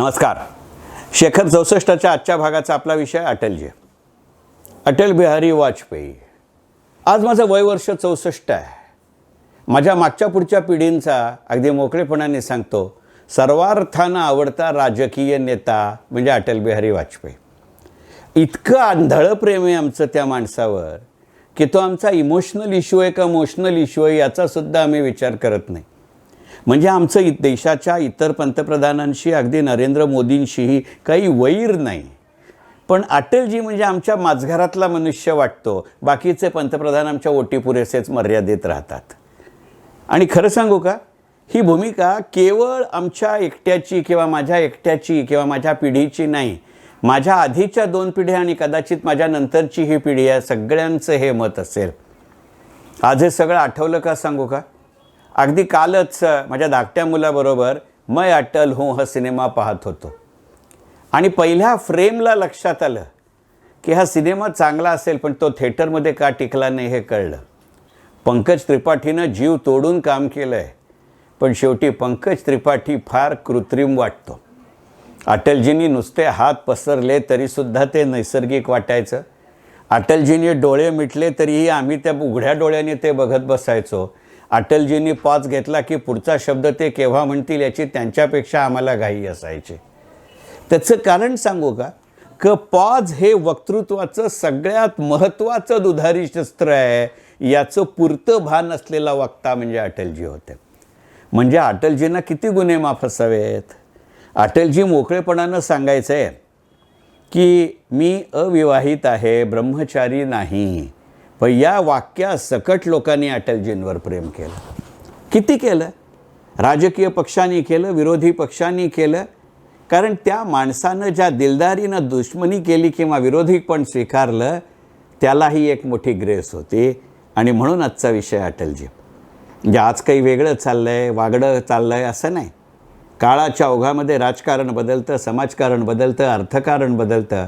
नमस्कार. शेखर चौसष्टच्या आजच्या भागाचा आपला विषय अटलजी अटल बिहारी वाजपेयी. आज माझं वय वर्ष चौसष्ट आहे. माझ्या मागच्या पुढच्या पिढींचा अगदी मोकळेपणाने सांगतो सर्वार्थानं आवडता राजकीय नेता म्हणजे अटल बिहारी वाजपेयी. इतकं आंधळं प्रेम आहे आमचं त्या माणसावर की तो आमचा इमोशनल इश्यू आहे का मोशनल इश्यू आहे याचासुद्धा आम्ही विचार करत नाही. म्हणजे आमचं देशाच्या इतर पंतप्रधानांशी अगदी नरेंद्र मोदींशीही काही वैर नाही. पण अटलजी म्हणजे आमच्या माझघरातला मनुष्य वाटतो. बाकीचे पंतप्रधान आमच्या ओटी पुरेसेच मर्यादित राहतात. आणि खरं सांगू का? ही भूमिका केवळ आमच्या एकट्याची किंवा माझ्या एकट्याची किंवा माझ्या पिढीची नाही. माझ्या आधीच्या दोन पिढ्या आणि कदाचित माझ्या नंतरची ही पिढी आहे सगळ्यांचं हे मत असेल. आज हे सगळं आठवलं का सांगू का? अगदी कालच माझ्या धाकट्या मुलाबरोबर मैं अटल हूँ हा सिनेमा पाहत होतो. आणि पहिल्या फ्रेमला लक्षात आलं की हा सिनेमा चांगला असेल पण तो थिएटरमध्ये का टिकला नाही हे कळलं. पंकज त्रिपाठीनं जीव तोडून काम केलं आहे पण शेवटी पंकज त्रिपाठी फार कृत्रिम वाटतो. अटलजींनी नुसते हात पसरले तरीसुद्धा ते नैसर्गिक वाटायचं. अटलजींनी डोळे मिटले तरीही आम्ही त्या उघड्या डोळ्याने ते बघत बसायचो. अटलजींनी पॉज घेतला की पुढचा शब्द ते केव्हा म्हणतील याची त्यांच्यापेक्षा आम्हाला घाई असायची. त्याचं कारण सांगू का? क पॉज हे वक्तृत्वाचं सगळ्यात महत्त्वाचं दुधारी शस्त्र आहे याचं पुरतं भान असलेला वक्ता म्हणजे अटलजी होते. म्हणजे अटलजींना किती गुन्हे माफ असावेत? अटलजी मोकळेपणानं सांगायचं आहे की मी अविवाहित आहे ब्रह्मचारी नाही. पण या वाक्या सकट लोकांनी अटलजींवर प्रेम केलं. किती केलं? राजकीय पक्षांनी केलं विरोधी पक्षांनी केलं. कारण त्या माणसानं ज्या दिलदारीनं दुश्मनी केली किंवा विरोधी पण स्वीकारलं त्यालाही एक मोठी ग्रेस होती. आणि म्हणून आजचा विषय अटलजी म्हणजे आज काही वेगळं चाललं आहे वागडं चाललं आहे असं नाही. काळाच्या ओघामध्ये राजकारण बदलतं समाजकारण बदलतं अर्थकारण बदलतं.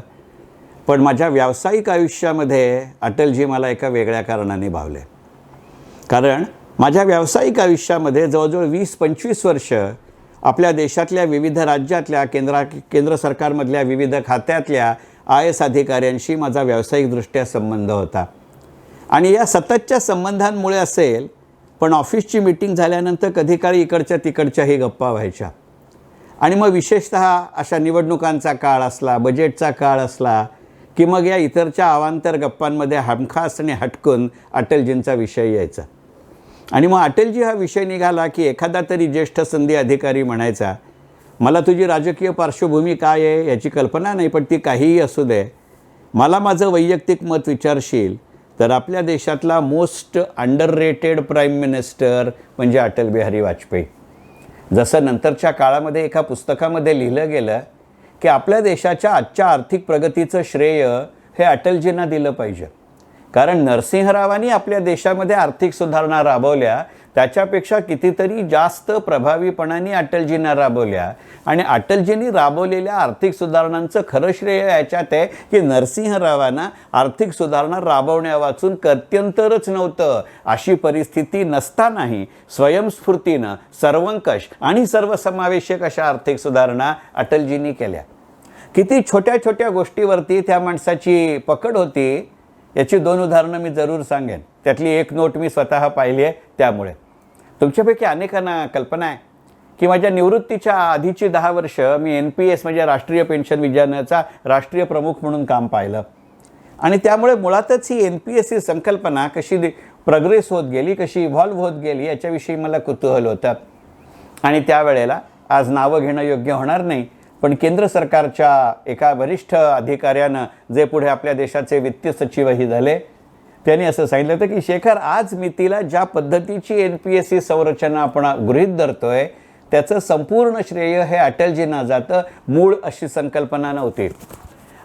पण माझ्या व्यावसायिक आयुष्यामध्ये अटलजी मला एका वेगळ्या कारणाने भावले. कारण माझ्या व्यावसायिक आयुष्यामध्ये जवळजवळ वीस पंचवीस वर्ष आपल्या देशातल्या विविध राज्यातल्या केंद्रा केंद्र सरकारमधल्या विविध खात्यातल्या आय एस अधिकाऱ्यांशी माझा व्यावसायिकदृष्ट्या संबंध होता. आणि या सततच्या संबंधांमुळे असेल पण ऑफिसची मीटिंग झाल्यानंतर कधी काळी इकडच्या तिकडच्याही गप्पा व्हायच्या. आणि मग विशेषत अशा निवडणुकांचा काळ असला बजेटचा काळ असला की मग या इतरच्या अवांतर गप्पांमध्ये हमखास आणि हटकून अटलजींचा विषय यायचा. आणि मग अटलजी हा विषय निघाला की एखादा तरी ज्येष्ठ संधी अधिकारी म्हणायचा मला तुझी राजकीय पार्श्वभूमी काय आहे याची कल्पना नाही पण ती काहीही असू दे. मला माझं वैयक्तिक मत विचारशील तर आपल्या देशातला most underrated prime minister म्हणजे अटल बिहारी वाजपेयी. जसं नंतरच्या काळामध्ये एका पुस्तकामध्ये लिहिलं गेलं की आपल्या देशाच्या आजच्या आर्थिक प्रगतीचं श्रेय हे अटलजींना दिलं पाहिजे. कारण नरसिंहरावांनी आपल्या देशामध्ये आर्थिक सुधारणा राबवल्या त्याच्यापेक्षा कितीतरी जास्त प्रभावीपणाने अटलजींना राबवल्या आणि अटलजींनी राबवलेल्या आर्थिक सुधारणांचं खरं श्रेय याच्यात आहे की नरसिंहरावांना आर्थिक सुधारणा राबवण्या वाचून नव्हतं अशी परिस्थिती नसतानाही स्वयंस्फूर्तीनं सर्वंकष आणि सर्वसमावेशक अशा आर्थिक सुधारणा अटलजींनी केल्या. किती छोट्या छोट्या गोष्टीवरती त्या माणसाची पकड होती याची दोन उदाहरणं मी जरूर सांगेन. त्यातली एक नोट मी स्वतः पाहिली आहे त्यामुळे. तुमच्यापैकी अनेकांना कल्पना आहे की माझ्या निवृत्तीच्या आधीची दहा वर्ष मी एन पी एस म्हणजे राष्ट्रीय पेन्शन विज्ञानाचा राष्ट्रीय प्रमुख म्हणून काम पाहिलं. आणि त्यामुळे मुळातच ही एन पी एस ही संकल्पना कशी प्रोग्रेस होत गेली कशी इव्हॉल्व्ह होत गेली याच्याविषयी मला कुतूहल होतं. आणि त्यावेळेला आज नावं घेणं योग्य होणार नाही. पण केंद्र सरकारच्या एका वरिष्ठ अधिकाऱ्यानं जे पुढे आपल्या देशाचे वित्तीय सचिवही झाले त्यांनी असं सांगितलं होतं की शेखर आज मितीला ज्या पद्धतीची एन पी एस सी संरचना आपण गृहीत धरतोय त्याचं संपूर्ण श्रेय हे अटलजींना जातं मूळ अशी संकल्पना नव्हती.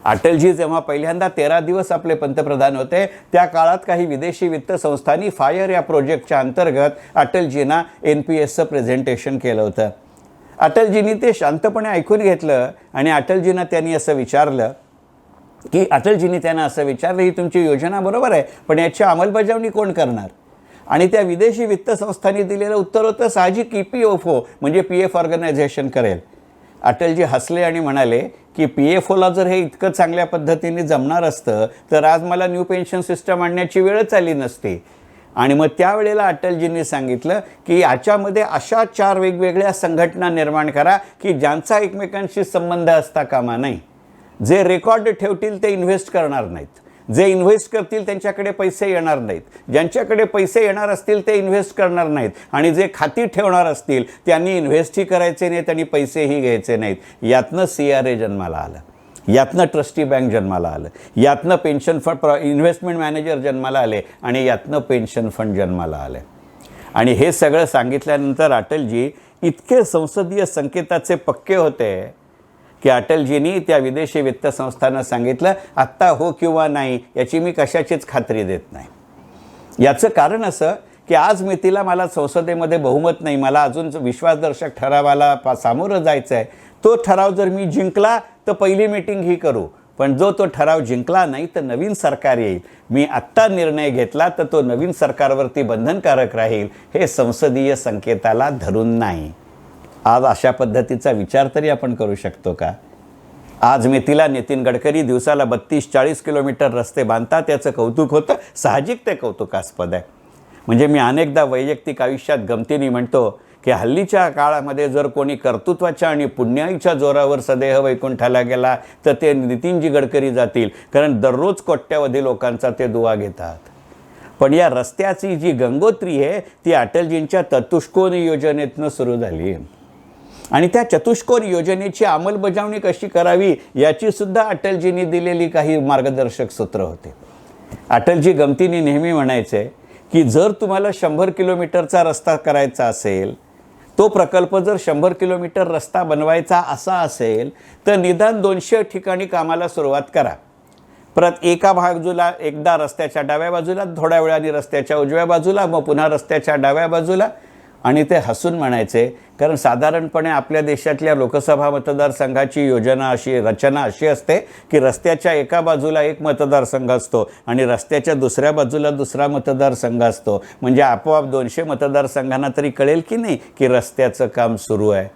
अटलजी जेव्हा पहिल्यांदा तेरा दिवस आपले पंतप्रधान होते त्या काळात काही विदेशी वित्त संस्थांनी फायर या प्रोजेक्टच्या अंतर्गत अटलजींना एन पी एसचं प्रेझेंटेशन केलं होतं. अटलजींनी ते शांतपणे ऐकून घेतलं आणि अटलजींना त्यांनी असं विचारलं की अटलजींनी त्यांना असं विचारलं ही तुमची योजना बरोबर आहे पण याची अंमलबजावणी कोण करणार? आणि त्या विदेशी वित्त संस्थांनी दिलेलं उत्तर होतं साहजिक ई पी एफ ओ म्हणजे पी एफ ऑर्गनायझेशन करेल. अटलजी हसले आणि म्हणाले की पी एफ ओला जर हे इतकं चांगल्या पद्धतीने जमणार असतं तर आज मला न्यू पेन्शन सिस्टम आणण्याची वेळच आली नसती. आणि मग त्यावेळेला अटलजींनी सांगितलं की याच्यामध्ये अशा चार वेगवेगळ्या संघटना निर्माण करा की ज्यांचा एकमेकांशी संबंध असता कामा नाही. जे रेकॉर्ड ठेवतील ते इन्व्हेस्ट करणार नाहीत. जे इन्व्हेस्ट करतील त्यांच्याकडे पैसे येणार नाहीत. ज्यांच्याकडे पैसे येणार असतील ते इन्व्हेस्ट करणार नाहीत. आणि जे खाती ठेवणार असतील त्यांनी इन्व्हेस्टही करायचे नाहीत आणि पैसेही घ्यायचे नाहीत. यातनं सी आर ए जन्माला आलं. यातनं ट्रस्टी बँक जन्माला आलं. यातनं पेन्शन फंड प्र इन्व्हेस्टमेंट मॅनेजर जन्माला आले आणि यातनं पेन्शन फंड जन्माला आले. आणि हे सगळं सांगितल्यानंतर अटलजी इतके संसदीय संकेताचे पक्के होते की अटलजींनी त्या विदेशी वित्त संस्थांना सांगितलं आत्ता हो किंवा नाही याची मी कशाचीच खात्री देत नाही. याचं कारण असं की आज मी तिला मला संसदेमध्ये बहुमत नाही मला अजून विश्वासदर्शक ठरावाला पा सामोरं जायचं आहे तो ठराव जर मी जिंकला तर पहिली मीटिंग ही करू. पण जो तो ठराव जिंकला नाही तर नवीन सरकार येईल. मी आत्ता निर्णय घेतला तर तो नवीन सरकारवरती बंधनकारक राहील हे संसदीय संकेताला धरून नाही. आज अशा पद्धतीचा विचार तरी आपण करू शकतो का? आज मेथीला नितीन गडकरी दिवसाला बत्तीस चाळीस किलोमीटर रस्ते बांधतात त्याचं कौतुक होतं. साहजिक ते कौतुकास्पद आहे. म्हणजे मी अनेकदा वैयक्तिक आयुष्यात गमतीने म्हणतो की हल्लीच्या काळामध्ये जर कोणी कर्तृत्वाच्या आणि पुण्याईच्या जोरावर सदेह वैकुंठाला गेला तर ते नितीनजी गडकरी जातील. कारण दररोज कोट्यावधी लोकांचा ते दुवा घेतात. पण या रस्त्याची जी गंगोत्री आहे ती अटलजींच्या चतुष्कोन योजनेतनं सुरू झाली. आणि त्या चतुष्कोन योजनेची अंमलबजावणी कशी करावी याची सुद्धा अटलजींनी दिलेली काही मार्गदर्शक सूत्र होते. अटलजी गमतीने नेहमी म्हणायचे की जर तुम्हाला शंभर किलोमीटरचा रस्ता करायचा असेल तो प्रकल्प जर शंभर किलोमीटर रस्ता बनवायचा असा असेल तर निदान दोनशे ठिकाणी कामाला सुरुवात करा. परत एका बाजूला एकदा रस्त्याच्या डाव्या बाजूला थोड्या वेळाने रस्त्याच्या उजव्या बाजूला मग पुन्हा रस्त्याच्या डाव्या बाजूला आणि ते हसून म्हणायचे कारण साधारणपणे आपल्या देशातल्या लोकसभा मतदारसंघाची योजना अशी रचना अशी असते की रस्त्याच्या एका बाजूला एक मतदारसंघ असतो आणि रस्त्याच्या दुसऱ्या बाजूला दुसरा मतदारसंघ असतो. म्हणजे आपोआप दोनशे मतदारसंघांना तरी कळेल की नाही की रस्त्याचं काम सुरू आहे.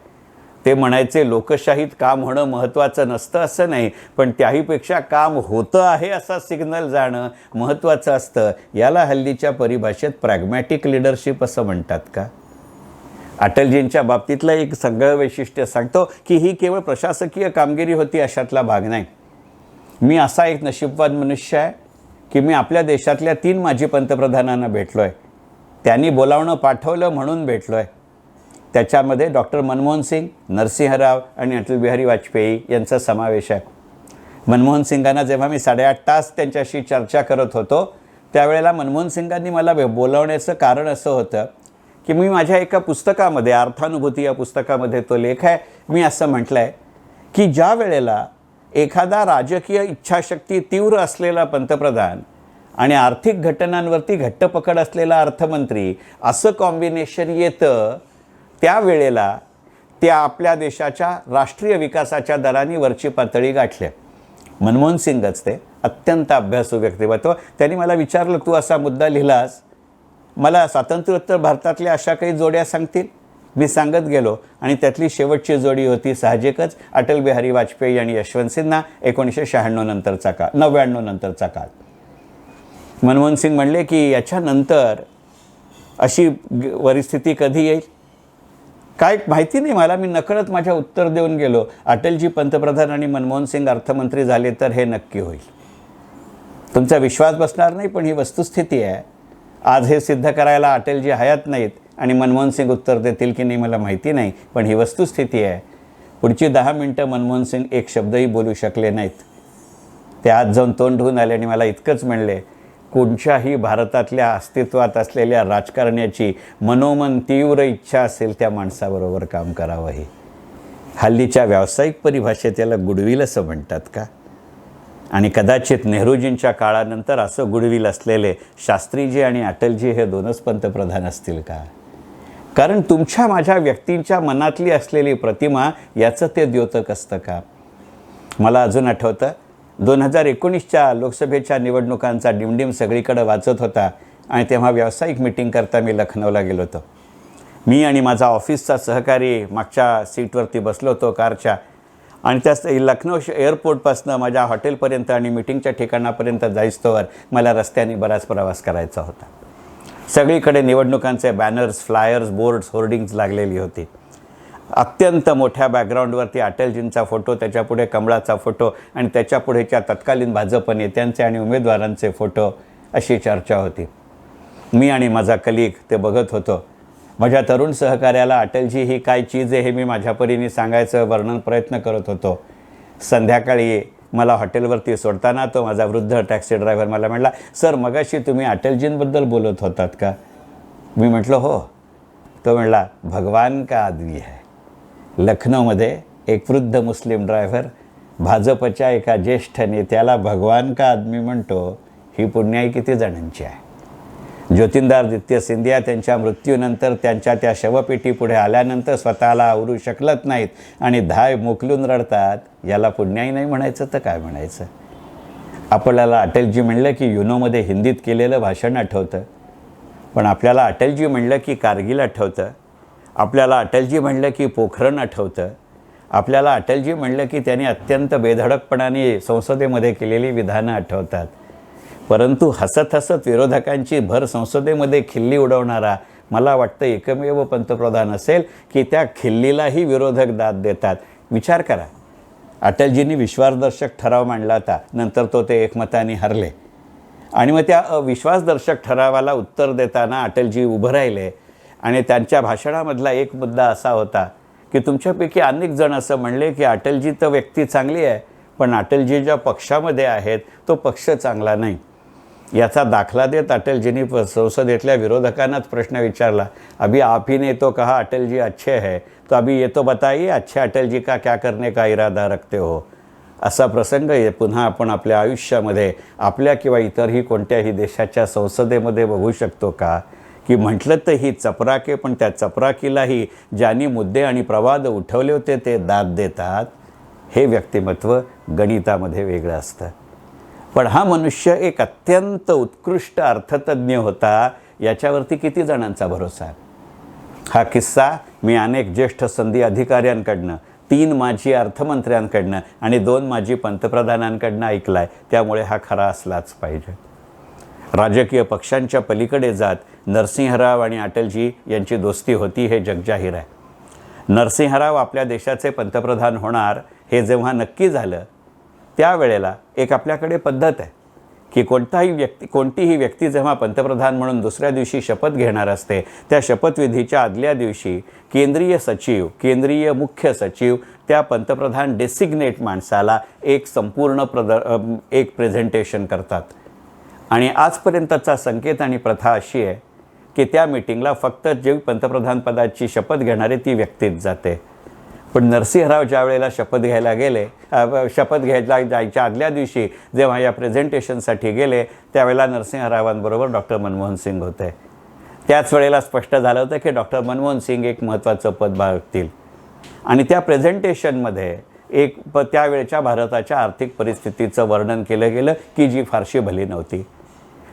ते म्हणायचे लोकशाहीत काम होणं महत्त्वाचं नसतं असं नाही पण त्याहीपेक्षा काम होतं आहे असा सिग्नल जाणं महत्त्वाचं असतं. याला हल्लीच्या परिभाषेत प्रॅग्मॅटिक लिडरशिप असं म्हणतात का? अटलजींच्या बाबतीतलं एक सगळं वैशिष्ट्य सांगतो की ही केवळ प्रशासकीय कामगिरी होती अशातला भाग नाही. मी असा एक नशीबवाद मनुष्य आहे की मी आपल्या देशातल्या तीन माजी पंतप्रधानांना भेटलो आहे त्यांनी बोलावणं पाठवलं म्हणून भेटलो आहे त्याच्यामध्ये डॉक्टर मनमोहन सिंग नरसिंहराव आणि अटल बिहारी वाजपेयी यांचा समावेश आहे. मनमोहन सिंगांना जेव्हा मी साडेआठ तास त्यांच्याशी चर्चा करत होतो त्यावेळेला मनमोहन सिंगांनी मला बोलावण्याचं कारण असं होतं की मी माझ्या एका पुस्तकामध्ये अर्थानुभूती या पुस्तकामध्ये तो लेख आहे. मी असं म्हटलं आहे की ज्या वेळेला एखादा राजकीय इच्छाशक्ती तीव्र असलेला पंतप्रधान आणि आर्थिक घटनांवरती घट्ट पकड असलेला अर्थमंत्री असं कॉम्बिनेशन येतं त्यावेळेला त्या आपल्या देशाच्या राष्ट्रीय विकासाच्या दराने वरची पातळी गाठल्या मनमोहन सिंगच ते अत्यंत अभ्यासू व्यक्तिमत्व. त्यांनी मला विचारलं तू असा मुद्दा लिहिलास मला स्वातंत्र्योत्तर भारतातल्या अशा काही जोड्या सांगतील? मी सांगत गेलो आणि त्यातली शेवटची जोडी होती साहजिकच अटल बिहारी वाजपेयी आणि यशवंत सिन्हा एकोणीसशे शहाण्णव नंतरचा काळ नव्याण्णव नंतरचा काळ. मनमोहन सिंग म्हणले की याच्यानंतर अशी परिस्थिती कधी येईल? काय माहिती नाही मला मी नकळत माझ्या उत्तर देऊन गेलो. अटलजी पंतप्रधान आणि मनमोहन सिंग अर्थमंत्री झाले तर हे नक्की होईल. तुमचा विश्वास बसणार नाही पण ही वस्तुस्थिती आहे. आज हे सिद्ध करायला अटलजी हयात नाहीत आणि मनमोहन सिंग उत्तर देतील की नाही मला माहिती नाही पण ही वस्तुस्थिती आहे. पुढची दहा मिनटं मनमोहन सिंग एक शब्दही बोलू शकले नाहीत. ते आज जाऊन तोंड धुवून आले आणि मला इतकंच म्हणले कोणत्याही भारतातल्या अस्तित्वात असलेल्या राजकारण्याची मनोमन तीव्र इच्छा असेल त्या माणसाबरोबर काम करावं हे हल्लीच्या व्यावसायिक परिभाषेत याला गुडविल असं म्हणतात का? आणि कदाचित नेहरूजींच्या काळानंतर असं गुडविल असलेले शास्त्रीजी आणि अटलजी हे दोनच पंतप्रधान असतील का? कारण तुमच्या माझ्या व्यक्तींच्या मनातली असलेली प्रतिमा याचं ते द्योतक असतं का? मला अजून आठवतं दोन हजार एकोणीसच्या लोकसभेच्या निवडणुकांचा डिमडिम सगळीकडे वाचत होता आणि तेव्हा व्यावसायिक मिटिंग करता मी लखनौला गेलो होतो. मी आणि माझा ऑफिसचा सहकारी मागच्या सीटवरती बसलो होतो कारच्या. आणि त्याच लखनौ श- एअरपोर्टपासनं माझ्या हॉटेलपर्यंत आणि मिटिंगच्या ठिकाणापर्यंत जायस्तोवर मला रस्त्याने बराच प्रवास करायचा होता. सगळीकडे निवडणुकांचे बॅनर्स फ्लायर्स बोर्ड्स होर्डिंग्ज लागलेली होती. अत्यंत मोठ्या बॅकग्राऊंडवरती अटलजींचा फोटो त्याच्यापुढे कमळाचा फोटो आणि त्याच्यापुढेच्या तत्कालीन भाजप नेत्यांचे आणि उमेदवारांचे फोटो अशी चर्चा होती. मी आणि माझा कलिग ते बघत होतो. माझ्या तरुण सहकार्याला अटलजी ही काय चीज आहे हे मी माझ्या परीने सांगायचं वर्णन प्रयत्न करत होतो. संध्याकाळी मला हॉटेलवरती सोडताना तो माझा वृद्ध टॅक्सी ड्रायव्हर मला म्हटला सर मगाशी तुम्ही अटलजींबद्दल बोलत होतात का? मी म्हटलं हो. तो म्हणला भगवान का आदमी है? लखनौमध्ये एक वृद्ध मुस्लिम ड्रायव्हर भाजपच्या एका ज्येष्ठ नेत्याला भगवान का आदमी म्हणतो ही पुण्याई किती जणांची आहे? ज्योतिंदादित्य सिंधिया त्यांच्या मृत्यूनंतर त्यांच्या त्या शवपेटी पुढे आल्यानंतर स्वतःला आवरू शकलत नाहीत आणि धाय मोकलून रडतात. याला पुण्याही नाही म्हणायचं तर काय म्हणायचं? आपल्याला अटलजी म्हणलं की युनोमध्ये हिंदीत केलेलं भाषण आठवतं. पण आपल्याला अटलजी म्हणलं की कारगिल आठवतं. आपल्याला अटलजी म्हणलं की पोखरण आठवतं. आपल्याला अटलजी म्हणलं की त्यांनी अत्यंत बेधडकपणाने संसदेमध्ये केलेली विधानं आठवतात. परंतु हसत हसत विरोधकांची भर संसदेमध्ये खिल्ली उडवणारा मला वाटतं एकमेव पंतप्रधान असेल की त्या खिल्लीलाही विरोधक दाद देतात. विचार करा. अटलजींनी विश्वासदर्शक ठराव मांडला होता. नंतर तो ते एकमताने हरले. आणि मग त्या अविश्वासदर्शक ठरावाला उत्तर देताना अटलजी उभं राहिले. आणि त्यांच्या भाषणामधला एक मुद्दा असा होता की तुमच्यापैकी अनेक जण असं म्हणले की अटलजी तर व्यक्ती चांगली आहे पण अटलजी ज्या पक्षामध्ये आहेत तो पक्ष चांगला नाही. याचा दाखला देत अटलजींनी प- संसदेतल्या विरोधकांनाच प्रश्न विचारला. अभी आप ही ने तो कहा अटल जी अच्छे है? तो अभी ये तो बताइए अच्छे अटलजी का क्या करने का इरादा रखते हो? असा प्रसंग पुन्हा आपण आपल्या आयुष्यामध्ये आपल्या किंवा इतरही कोणत्याही देशाच्या संसदेमध्ये बघू शकतो का? की म्हटलं तर ही चपराके पण त्या चपराकीलाही ज्यांनी मुद्दे आणि प्रवाद उठवले होते ते दाद देतात. हे व्यक्तिमत्व गणितामध्ये वेगळं असतं. पण हा मनुष्य एक अत्यंत उत्कृष्ट अर्थतज्ञ होता याच्यावरती किती जणांचा भरोसा? आहे हा किस्सा मी अनेक ज्येष्ठ संधी अधिकाऱ्यांकडनं तीन माजी अर्थमंत्र्यांकडनं आणि दोन माजी पंतप्रधानांकडनं ऐकला आहे त्यामुळे हा खरा असलाच पाहिजे. राजकीय पक्षांच्या पलीकडे जात नरसिंहराव आणि अटलजी यांची दोस्ती होती हे जगजाहीर आहे. नरसिंहराव आपल्या देशाचे पंतप्रधान होणार हे जेव्हा नक्की झालं त्यावेळेला एक आपल्याकडे पद्धत आहे की कोणताही व्यक्ती कोणतीही व्यक्ती जेव्हा पंतप्रधान म्हणून दुसऱ्या दिवशी शपथ घेणार असते त्या शपथविधीच्या आदल्या दिवशी केंद्रीय सचिव केंद्रीय मुख्य सचिव त्या पंतप्रधान डेसिग्नेट माणसाला एक संपूर्ण प्रद एक प्रेझेंटेशन करतात. आणि आजपर्यंतचा संकेत आणि प्रथा अशी आहे की त्या मिटिंगला फक्त जे पंतप्रधान पदाची शपथ घेणारे ती व्यक्तीच जाते. पण नरसिंहराव ज्या वेळेला शपथ घ्यायला गेले शपथ घ्यायला जायच्या आदल्या दिवशी जेव्हा या प्रेझेंटेशनसाठी गेले त्यावेळेला नरसिंहरावांबरोबर डॉक्टर मनमोहन सिंग होते. त्याच वेळेला स्पष्ट झालं होतं की डॉक्टर मनमोहन सिंग एक महत्त्वाचं पद बाळगतील. आणि त्या प्रेझेंटेशनमध्ये एक प त्यावेळच्या भारताच्या आर्थिक परिस्थितीचं वर्णन केलं गेलं की जी फारशी भली नव्हती.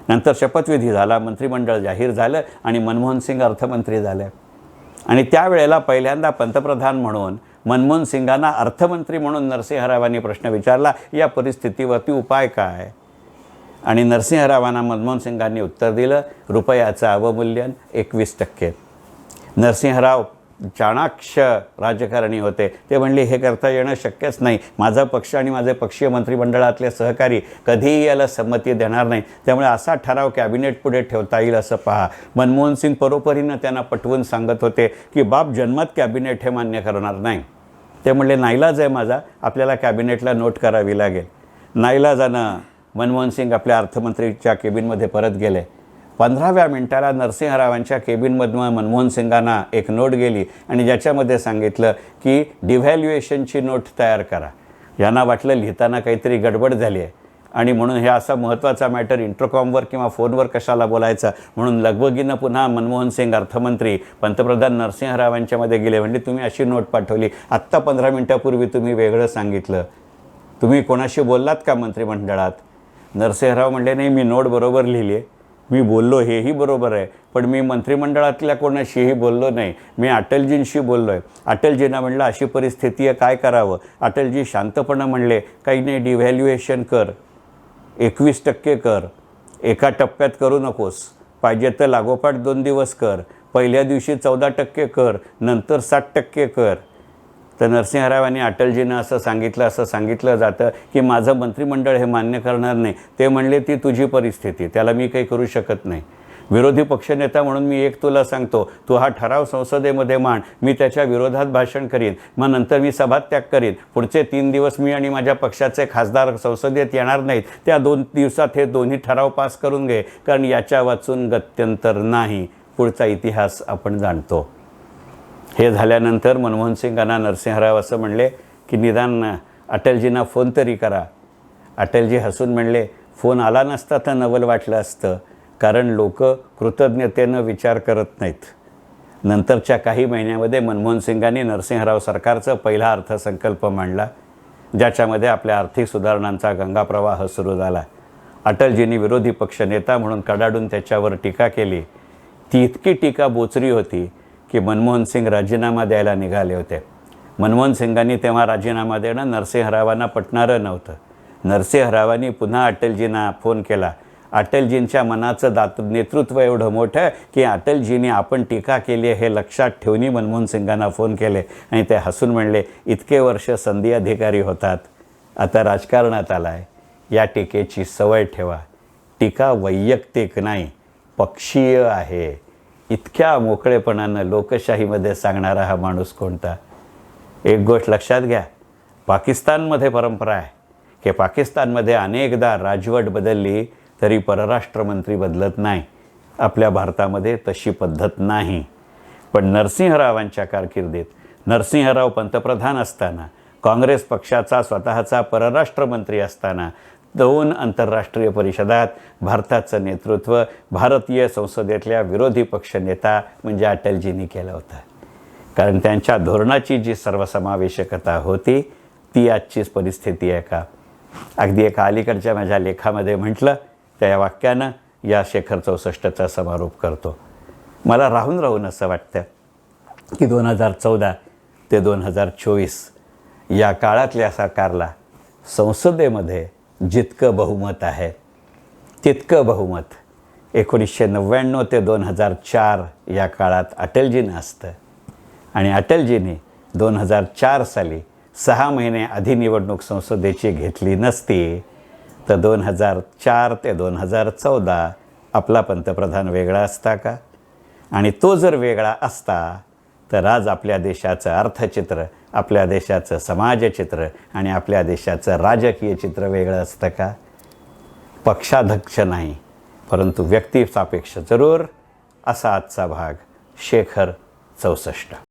नंतर शपथविधी झाला मंत्रिमंडळ जाहीर झालं आणि मनमोहन सिंग अर्थमंत्री झाले. आणि त्यावेळेला पहिल्यांदा पंतप्रधान म्हणून मनमोहन सिंगांना अर्थमंत्री म्हणून नरसिंहरावांनी प्रश्न विचारला या परिस्थितीवरती उपाय काय? आणि नरसिंहरावांना मनमोहन सिंगांनी उत्तर दिलं रुपयाचं अवमूल्यन एकवीस टक्के. नरसिंहराव चाणाक्ष राजकारणी होते. ते म्हणले हे करता येणं शक्यच नाही. माझा पक्ष आणि माझे पक्षीय मंत्रिमंडळातले सहकारी कधीही याला संमती देणार नाही. त्यामुळे असा ठराव कॅबिनेट पुढे ठेवता येईल असं पहा. मनमोहन सिंग परोपरीनं त्यांना पटवून सांगत होते की बाप जन्मात कॅबिनेट हे मान्य करणार नाही. ते म्हणले नाईलाज आहे माझा आपल्याला कॅबिनेटला नोट करावी लागेल. नाईलाजानं मनमोहन सिंग आपल्या अर्थमंत्रीच्या केबिनमध्ये परत गेले. पंधराव्या मिनिटाला नरसिंहरावांच्या केबिनमधून मनमोहन सिंगांना एक नोट गेली आणि ज्याच्यामध्ये सांगितलं की डिव्हॅल्युएशनची नोट तयार करा. यांना वाटलं लिहिताना काहीतरी गडबड झाली आहे. आणि म्हणून हे असा महत्त्वाचा मॅटर इंटरकॉमवर किंवा फोनवर कशाला बोलायचा? म्हणून लगबगीनं पुन्हा मनमोहन सिंग अर्थमंत्री पंतप्रधान नरसिंहरावांच्यामध्ये गेले. म्हणजे तुम्ही अशी नोट पाठवली. आत्ता पंधरा मिनटापूर्वी तुम्ही वेगळं सांगितलं. तुम्ही कोणाशी बोललात का मंत्रिमंडळात? नरसिंहराव म्हणले नाही मी नोट बरोबर लिहिली आहे. मी बोललो हेही बरोबर आहे. पण मी मंत्रिमंडळातल्या कोणाशीही बोललो नाही. मी अटलजींशी बोललो आहे अटलजींना म्हणलं अशी परिस्थिती आहे काय करावं? अटलजी शांतपणे म्हणले काही नाही डिव्हॅल्युएशन कर. एकवीस टक्के कर. एका टप्प्यात करू नकोस. पाहिजे तर लागोपाठ दोन दिवस कर. पहिल्या दिवशी चौदा टक्के कर नंतर साठ टक्के कर. तर नरसिंहराव आणि अटलजीनं असं सांगितलं असं सांगितलं जातं की माझं मंत्रिमंडळ हे मान्य करणार नाही. ते म्हणले ती तुझी परिस्थिती. त्याला मी काही करू शकत नाही. विरोधी पक्षनेता म्हणून मी एक तुला सांगतो तू हा ठराव संसदेमध्ये मांड मी त्याच्या विरोधात भाषण करीन मग नंतर मी सभात्याग करीन. पुढचे तीन दिवस मी आणि माझ्या पक्षाचे खासदार संसदेत येणार नाहीत. त्या दोन दिवसात हे दोन्ही ठराव पास करून घे कारण याच्या वाचून गत्यंतर नाही. पुढचा इतिहास आपण जाणतो. हे झाल्यानंतर मनमोहन सिंगांना नरसिंहराव असं म्हणले की निदान अटलजींना फोन तरी करा. अटलजी हसून म्हणले फोन आला नसता तर नवल वाटलं असतं. कारण लोक कृतज्ञतेनं विचार करत नाहीत. नंतरच्या काही महिन्यामध्ये मनमोहन सिंगांनी नरसिंहराव सरकारचा पहिला अर्थसंकल्प मांडला ज्याच्यामध्ये आपल्या आर्थिक सुधारणांचा गंगाप्रवाह सुरू झाला. अटलजींनी विरोधी पक्षनेता म्हणून कडाडून त्याच्यावर टीका केली. ती इतकी टीका बोचरी होती की मनमोहन सिंग राजीनामा द्यायला निघाले होते. मनमोहन सिंगांनी तेव्हा राजीनामा देणं नरसिंहरावांना पटणारं नव्हतं. नरसिंहरावांनी पुन्हा अटलजींना फोन केला. अटलजींच्या मनाचं दात नेतृत्व एवढं मोठं की अटलजींनी आपण टीका केली आहे हे लक्षात ठेवूनही मनमोहन सिंगांना फोन केले आणि ते हसून म्हणले इतके वर्ष संधी अधिकारी होतात आता राजकारणात आला आहे या टीकेची सवय ठेवा. टीका वैयक्तिक नाही पक्षीय आहे. इतक्या मोकळेपणानं लोकशाहीमध्ये सांगणारा हा माणूस कोणता? एक गोष्ट लक्षात घ्या पाकिस्तानमध्ये परंपरा आहे. की पाकिस्तानमध्ये अनेकदा राजवट बदलली तरी परराष्ट्रमंत्री बदलत नाही. आपल्या भारतामध्ये तशी पद्धत नाही. पण नरसिंहरावांच्या कारकिर्दीत नरसिंहराव पंतप्रधान असताना काँग्रेस पक्षाचा स्वतःचा परराष्ट्रमंत्री असताना दोन आंतरराष्ट्रीय परिषदात भारताचं नेतृत्व भारतीय संसदेतल्या विरोधी पक्षनेता म्हणजे अटलजींनी केलं होतं. कारण त्यांच्या धोरणाची जी सर्वसमावेशकता होती ती आजचीच परिस्थिती आहे का? अगदी एका अलीकडच्या माझ्या लेखामध्ये म्हटलं त्या या वाक्यानं या शेखर चौसष्टचा समारोप करतो. मला राहून राहून असं वाटतं की दोन हजार चौदा ते दोन हजार चोवीस या काळातल्या सरकारला संसदेमध्ये जितकं बहुमत आहे तितकं बहुमत एकोणीसशे नव्याण्णव ते दोन हजार चार या काळात अटलजीनं असतं. आणि अटलजींनी दोन हजार चार साली सहा महिने आधी निवडणूक संसदेची घेतली नसती तर दोन हजार चार ते दोन हजार चौदा आपला पंतप्रधान वेगळा असता का? आणि तो जर वेगळा असता तर आज आपल्या देशाचं अर्थचित्र आपल्या देशाचं समाजचित्र आणि आपल्या देशाचं राजकीय चित्र वेगळं असतं का? पक्षाध्यक्ष नाही परंतु व्यक्तिसापेक्ष जरूर. असा आजचा भाग शेखर चौसष्ट.